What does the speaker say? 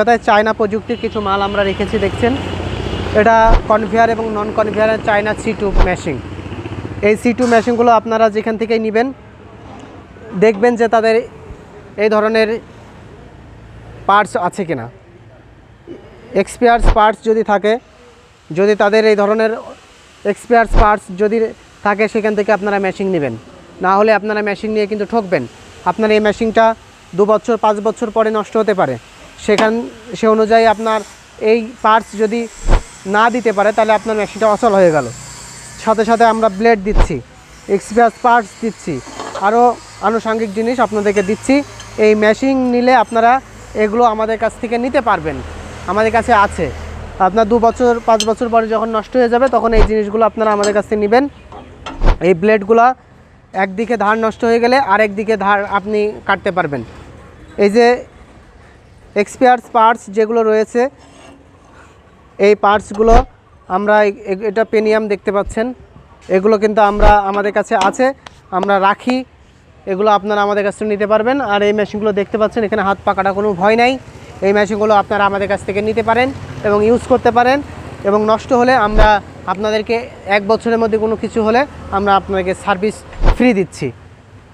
কথায় চায়না প্রযুক্তির কিছু মাল আমরা রেখেছি, দেখছেন? এটা কনভেয়ার এবং নন কনভেয়ারের চায়না সি টু মেশিন এই সি টু মেশিনগুলো আপনারা যেখান থেকেই নেবেন, দেখবেন যে তাদের এই ধরনের পার্টস আছে কিনা। এক্সপিয়ার্স পার্টস যদি থাকে, যদি তাদের এই ধরনের এক্সপিয়ার্স পার্টস যদি থাকে, সেখান থেকে আপনারা মেশিন নেবেন। না হলে আপনারা মেশিন নিয়ে কিন্তু ঠকবেন। আপনার এই মেশিনটা দু বছর, পাঁচ বছর পরে নষ্ট হতে পারে। সেখান সে অনুযায়ী আপনার এই পার্টস যদি না দিতে পারে, তাহলে আপনার মেশিনটা অচল হয়ে গেল। সাথে সাথে আমরা ব্লেড দিচ্ছি এক্সপিয়ার্স পার্টস দিচ্ছি। আরও আনুষঙ্গিক জিনিস আপনাদেরকে দিচ্ছি। এই মেশিন নিলে আপনারা এগুলো আমাদের কাছ থেকে নিতে পারবেন। আমাদের কাছে আছে। আপনার দু বছর, পাঁচ বছর পরে যখন নষ্ট হয়ে যাবে, তখন এই জিনিসগুলো আপনারা আমাদের কাছ থেকে নেবেন। এই ব্লেডগুলো একদিকে ধার নষ্ট হয়ে গেলে আরেক দিকে ধার আপনি কাটতে পারবেন। এই যে এক্সপিয়ার্স পার্টস যেগুলো রয়েছে, এই পার্টসগুলো আমরা এটা পেনিয়াম দেখতে পাচ্ছেন। এগুলো কিন্তু আমরা আমাদের কাছে আছে, আমরা রাখি। এগুলো আপনারা আমাদের কাছ থেকে নিতে পারবেন। আর এই মেশিনগুলো দেখতে পাচ্ছেন, এখানে হাত পাকাটা কোনো ভয় নাই। এই মেশিনগুলো আপনারা আমাদের কাছ থেকে নিতে পারেন এবং ইউজ করতে পারেন। এবং নষ্ট হলে আমরা আপনাদেরকে এক বছরের মধ্যে কোনো কিছু হলে আমরা আপনাদেরকে সার্ভিস ফ্রি দিচ্ছি।